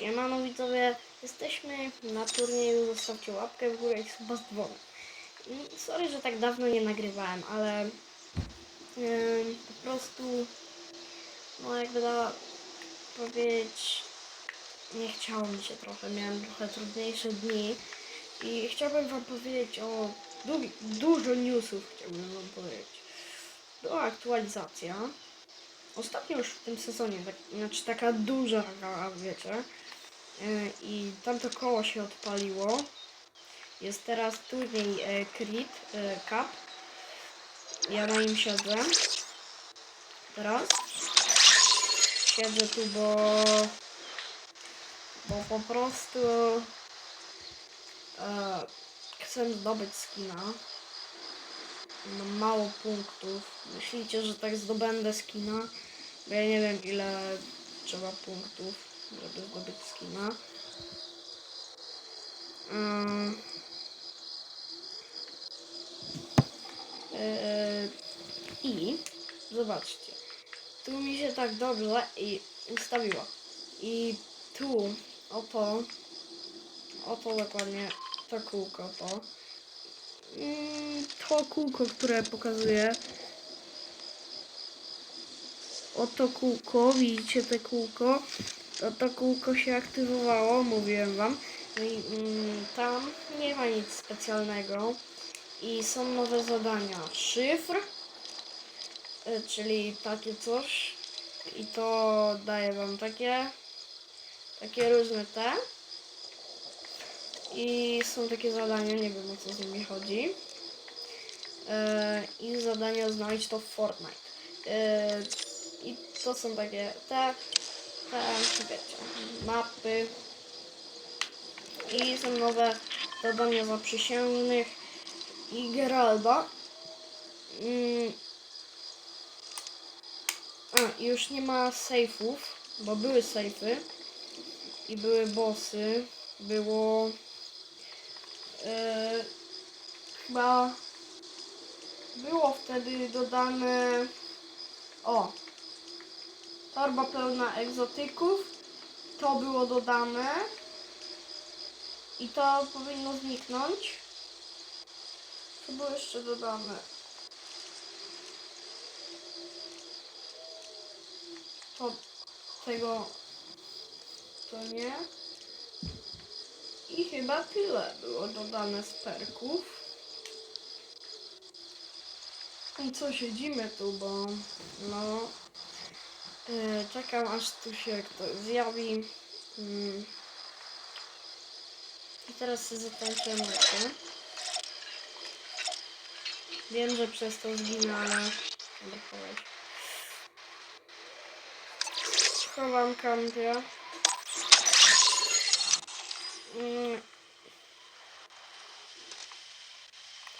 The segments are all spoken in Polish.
Siemano widzowie, jesteśmy na turnieju, zostawcie łapkę w górę i suba z. I Sorry, że tak dawno nie nagrywałem, ale em, po prostu, no jakby da powiedzieć, nie chciało mi się trochę, miałem trochę trudniejsze dni i chciałbym wam powiedzieć o du- dużo newsów, chciałbym wam powiedzieć. Była aktualizacja, ostatnio już w tym sezonie, tak, znaczy taka duża, taka, wiecie, yy, i tamto koło się odpaliło. Jest teraz turniej e, Creed e, Cup. Ja na nim siedzę. Teraz. Siedzę tu, bo bo po prostu e, chcę zdobyć skina. Mam mało punktów. Myślicie, że tak zdobędę skina? Bo ja nie wiem ile trzeba punktów, żeby zdobyć skina. I zobaczcie, tu mi się tak dobrze i ustawiło. I tu, oto, oto dokładnie to kółko, to. Mm, To kółko, które pokazuje. Oto kółko, widzicie te kółko? To, to kółko się aktywowało, mówiłem wam. No i mm, tam nie ma nic specjalnego. I są nowe zadania. Szyfr, y, czyli takie coś. I to daje wam takie, takie różne te. I są takie zadania, nie wiem o co z nimi chodzi. E, I zadania znaleźć to w Fortnite. E, I to są takie te, wiecie, mapy. I są nowe zadania zaprzysięgnych i Geralda. Mm. A, już nie ma sejfów, bo były sejfy i były bossy. Było e, chyba było wtedy dodane o torba pełna egzotyków. To było dodane. I to powinno zniknąć. Co było jeszcze dodane? To tego to nie. I chyba tyle było dodane z perków. I co siedzimy tu, bo no e, czekam aż tu się ktoś zjawi. Mm. I teraz sobie zatańczę muzykę. Wiem, że przez to zginę, ale będę chować. Chowam kampię. Mm.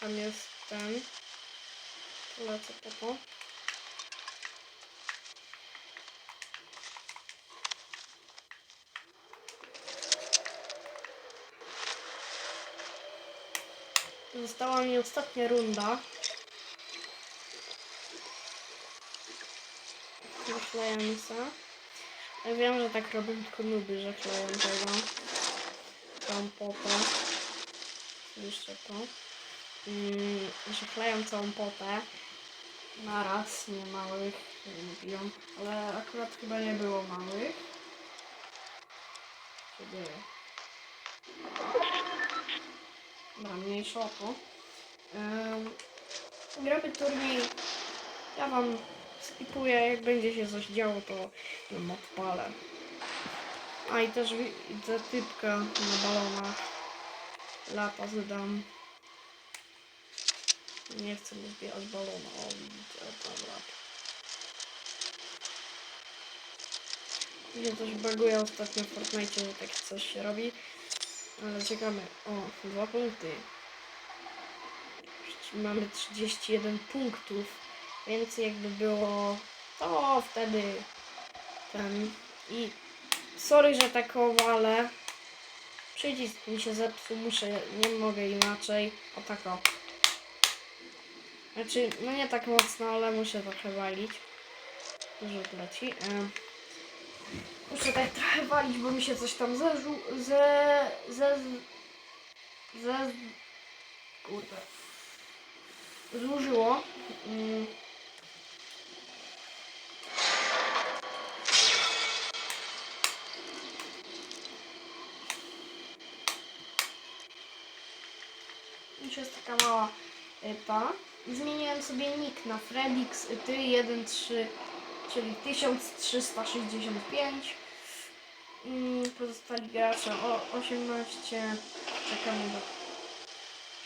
Tam jest ten. Lecę po Została mi ostatnia runda. Zaklejamy se. Ja wiem, że tak robią tylko nuby, że kleją tego. Całą potę. Jeszcze to. Mm, całą potę. Na raz, nie małych, mówią. Ale akurat chyba nie było małych. Było? Dobra, mniejsza o to. Ym, gramy turniej. Ja wam skipuję, jak będzie się coś działo, to ją odpalę. A i też wi- widzę typka na balonach. Lata zadam. Nie chcę mu zbierać balona. O, widzicie, o tam lata. Mnie coś baguje ostatnio w Fortnite, że takie coś się robi. Ale czekamy. O, dwa punkty. Mamy 31 punktów, więc jakby było to wtedy ten i sorry, że tak owale. Przycisk mi się zepsuł, muszę, nie mogę inaczej. O tak o. Znaczy, no nie tak mocno, ale muszę trochę walić. Dużo leci. E, Muszę tak trochę walić, bo mi się coś tam zeżu... ze... ze... ze... kurde. Złożyło. Mm. Już jest taka mała ta. Zmieniłem sobie nick na Fredix ty 13, czyli 1365. Mm, Pozostali gracze o 18. Czekamy do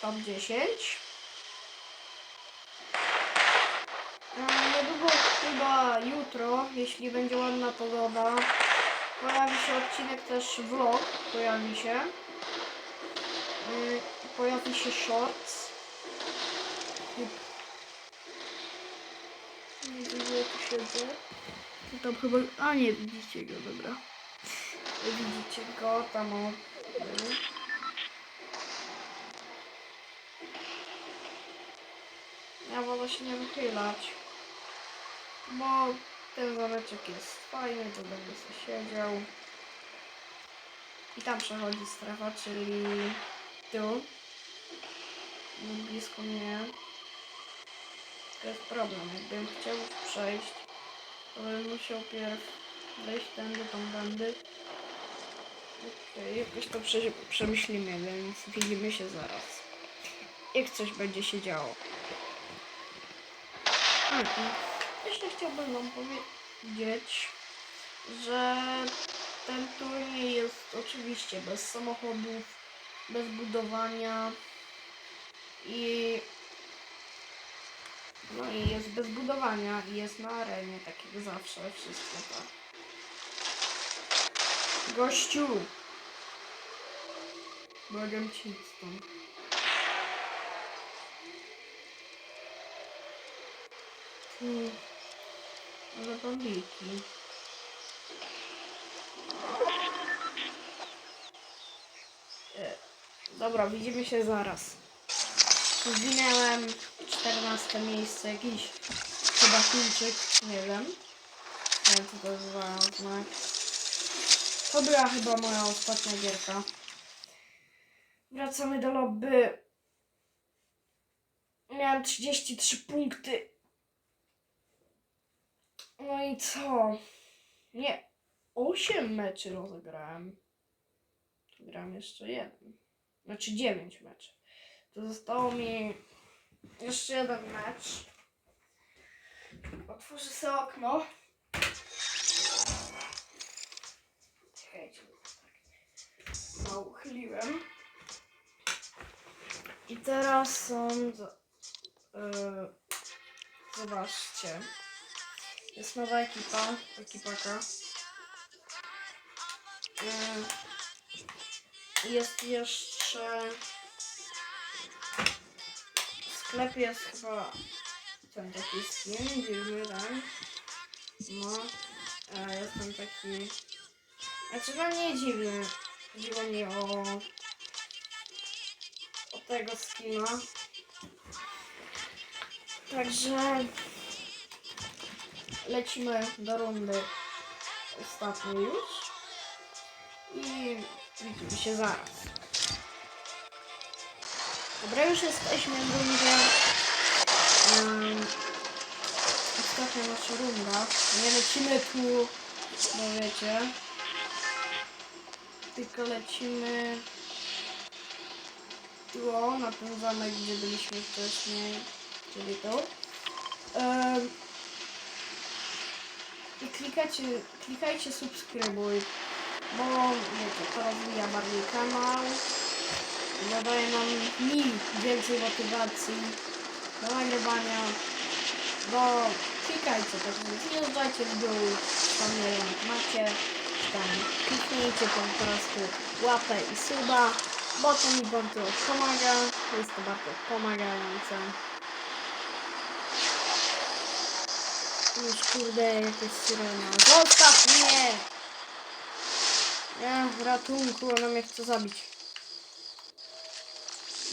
top 10. A Niedługo, chyba jutro, jeśli będzie ładna pogoda, pojawi się odcinek też vlog, pojawi się. Y, Pojawi się shorts. Nie wiem, że ja tu siedzę. I Tam chyba... A nie, widzicie go, dobra. Widzicie go, tam o... Ja wolę się nie wychylać. Bo ten zameczek jest fajny, to będę sobie siedział. I tam przechodzi strefa, czyli tu. No, blisko mnie. To jest problem. Jakbym chciał przejść, to bym musiał pierw wejść tędy, tam tędy. Okej, jakoś to prze przemyślimy, więc widzimy się zaraz. Jak coś będzie się działo. Mhm. Jeszcze chciałbym wam powiedzieć, że ten turniej jest oczywiście bez samochodów, bez budowania i no i jest bez budowania i jest na arenie, tak jak zawsze, wszystko tak. Gościu! Błagam ci stąd. Hmm. Ale bambiki. E, Dobra, widzimy się zaraz. Zginęłem 14 miejsce, jakiś chyba Chińczyk, nie wiem. Nie wiem co to za znak. To była chyba moja ostatnia gierka. Wracamy do lobby. Miałem 33 punkty. No i co? Nie. 8 meczy rozegrałem. Gram jeszcze jeden. Znaczy 9 meczy. To zostało mi jeszcze jeden mecz. Otworzę sobie okno. Czekajcie, tak. Uchyliłem. I teraz są. Yy, zobaczcie. Jest nowa ekipa, ekipaka. Yy, jest jeszcze sklepie jest chyba ten taki skin, dziwny ten. No, e, jest tam taki. Znaczy no nie dziwny. Chodziło mi o, o tego skina. Także lecimy do rundy ostatniej już. I widzimy się zaraz. Dobra, już jesteśmy w rundzie. Um, ostatnia nasza runda. Nie lecimy tu, no wiecie. Tylko lecimy tu, o, na ten zamek, gdzie byliśmy wcześniej. Czyli tu. Em, I klikacie, klikajcie subskrybuj, bo wiecie, to rozwija bardziej kanał. Nadaje nam mi więcej motywacji do nagrywania, bo klikajcie, tak więc zjeżdżajcie w dół, tam nie wiem, macie, tam kliknijcie po prostu łapę i suba, bo to mi bardzo pomaga, jest to bardzo pomagające. Już kurde, jakaś syrena. Zostaw mnie! Nie, ratunku, ona mnie chce zabić.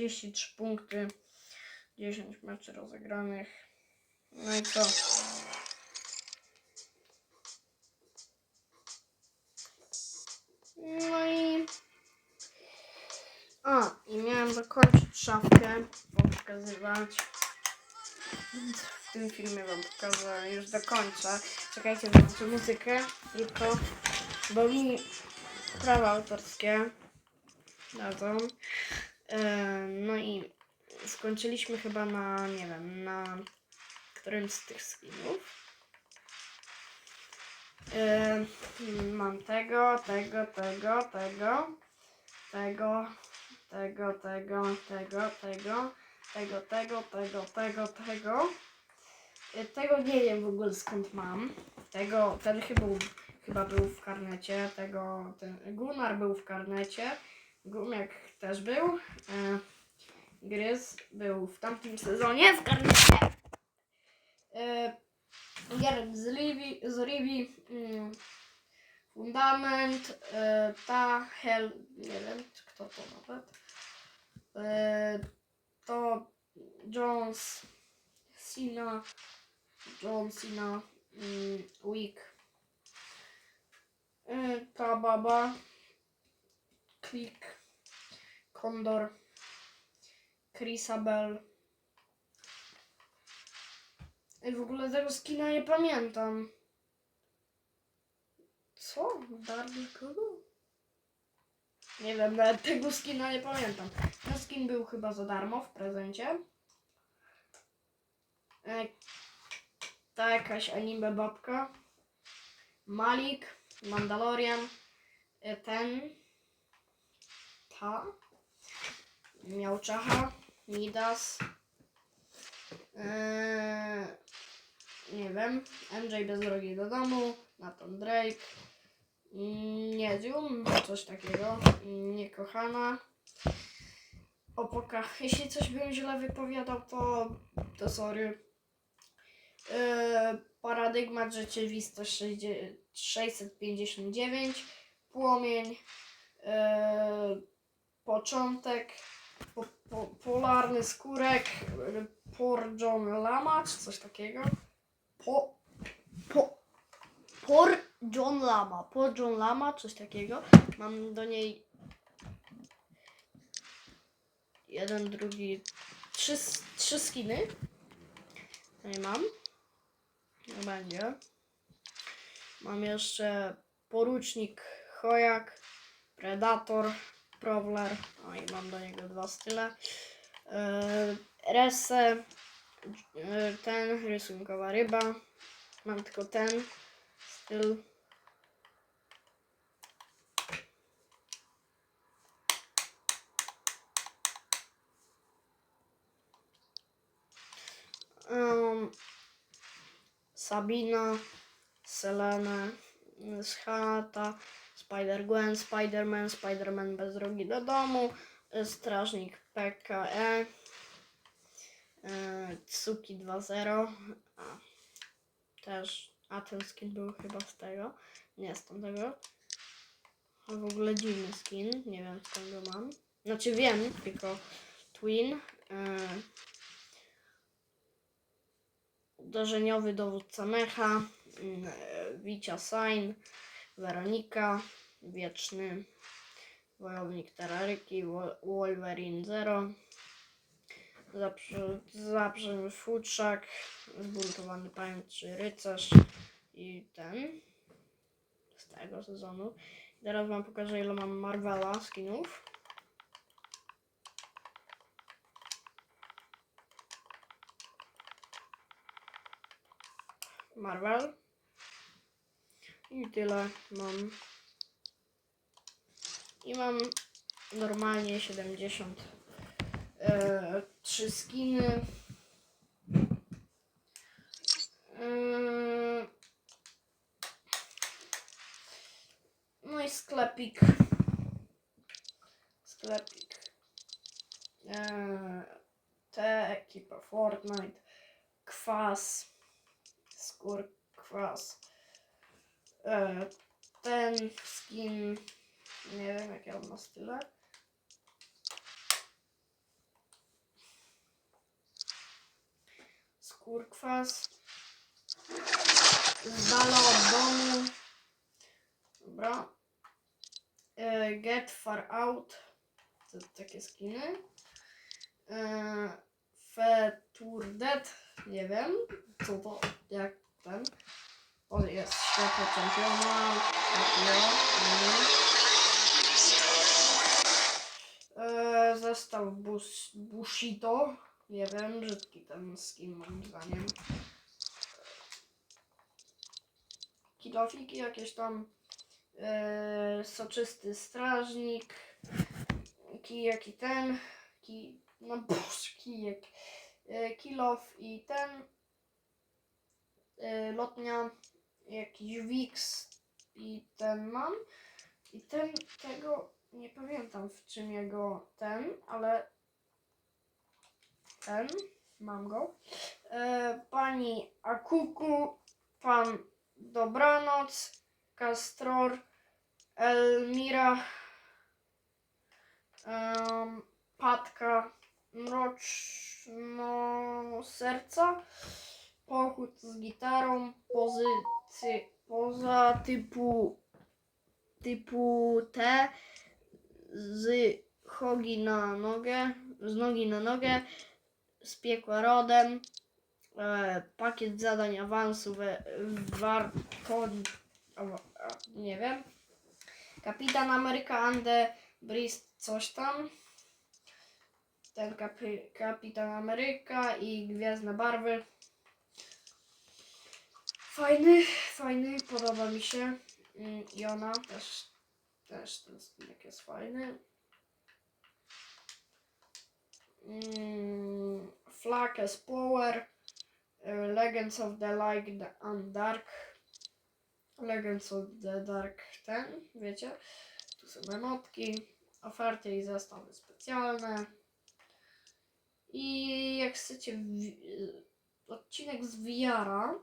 33 T. Trzydzieści trzy punkty, dziesięć meczy rozegranych. No i co? No i a, i miałem dokończyć szafkę, wam pokazywać. W tym filmie wam pokażę już do końca. Czekajcie, zobaczę muzykę, tylko, bo mi prawa autorskie dadzą. E, no i skończyliśmy chyba na, nie wiem, na którymś z tych skinów. E, mam tego, tego, tego, tego, tego, tego, tego, tego, tego, tego, tego, tego, tego, tego. Y, Tego nie wiem w ogóle skąd mam. Tego, ten chyba, chyba był w karnecie. Tego, ten Gunnar był w karnecie. Gumiak też był. E, Gryz był w tamtym sezonie w karnecie. E, z Rivi, z Rivi mm, Fundament, e, ta, Hel, nie wiem kto to nawet. E, to Jones, Sina, John Cena, mm, Wick, e, ta baba, Click, Condor, Chrisabel. I w ogóle tego skina nie pamiętam. Co? Darby kogo? Nie wiem, nawet tego skina nie pamiętam. Ten skin był chyba za darmo w prezencie. E, ta jakaś anime babka. Malik, Mandalorian, e, ten, ta, Miałczacha, Midas, e, nie wiem, MJ bez drogi do domu, Nathan Drake, mm, Niedzium, coś takiego, mm, Niekochana, Opoka. Jeśli coś bym źle wypowiadał, to, to sorry. Yy, paradygmat rzeczywistość 60 659, płomień, yy, początek, po, po, polarny skórek, por John Lama, czy coś takiego. Po, po, por John Lama, por John Lama, coś takiego. Mam do niej jeden, drugi, trzy, trzy skiny. Tutaj mam. Nie będzie. Mam jeszcze porucznik Chojak, Predator, Prowler. O i mam do niego dwa style. Yy, Rese, yy, ten, rysunkowa ryba. Mam tylko ten styl. Ym, Sabina, Selena, Schata, Spider-Gwen, Spider-Man, Spider-Man bez drogi do domu, y, Strażnik PKE, y, Tsuki 2.0, a, też, a ten skin był chyba z tego, nie z tamtego. A w ogóle dziwny skin, nie wiem skąd go mam. Znaczy wiem, tylko Twin. y, uderzeniowy dowódca mecha, e, Wicia Sign, Weronika, wieczny wojownik Teraryki, Wo- Wolverine Zero, Zabrzemy Futrzak, Zbuntowany Pajęczy Rycerz i ten z tego sezonu. Teraz wam pokażę ile mam Marvela skinów. Marvel. I tyle mam. I mam normalnie 70 e, trzy skiny. Mm. No i sklepik. Sklepik. E, te ekipa Fortnite. Kwas. Skór kwas. E, ten skin. Nie wiem jakie on ma style. Skórkwas. Z od domu. Dobra. E, get far out. To takie skiny. E, Fetur Dead. Nie wiem. Co to? Jak ten? O, jest światło czempiona. Takiego. E, zestaw bus, Bushido. Nie wiem, brzydki ten skin moim zdaniem. Kilofiki jakieś tam. E, soczysty strażnik. Kijek i ten. Ki, no boże, kijek. E, kilof i ten. E, lotnia. Jakiś Wix i ten mam. I ten, tego nie pamiętam w czym jego ten, ale ten, mam go. E, pani Akuku, pan Dobranoc, Castror, Elmira, em, Patka, Mroczno Serca, Pochód z gitarą, pozycy, poza typu typu T z hogi na nogę, z nogi na nogę, z piekła rodem, e, pakiet zadań awansu we a, nie wiem, Kapitan Ameryka Ande Brist coś tam, ten kapi, Kapitan Ameryka i Gwiazdne Barwy. Fajny, fajny, podoba mi się. Mm, I ona też, też ten skinek jest fajny. Mm, Flag as Power, y, Legends of the Light and Dark, Legends of the Dark ten, wiecie, tu są emotki, oferty i zestawy specjalne. I jak chcecie y, odcinek z VR-a,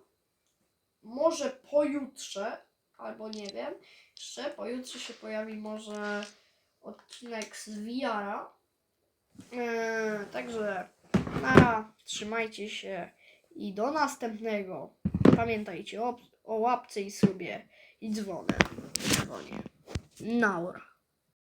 może pojutrze, albo nie wiem, jeszcze pojutrze się pojawi może odcinek z VR-a. Yy, także na, trzymajcie się i do następnego. Pamiętajcie o, o łapce i subie i dzwonem. Dzwonię. Naura.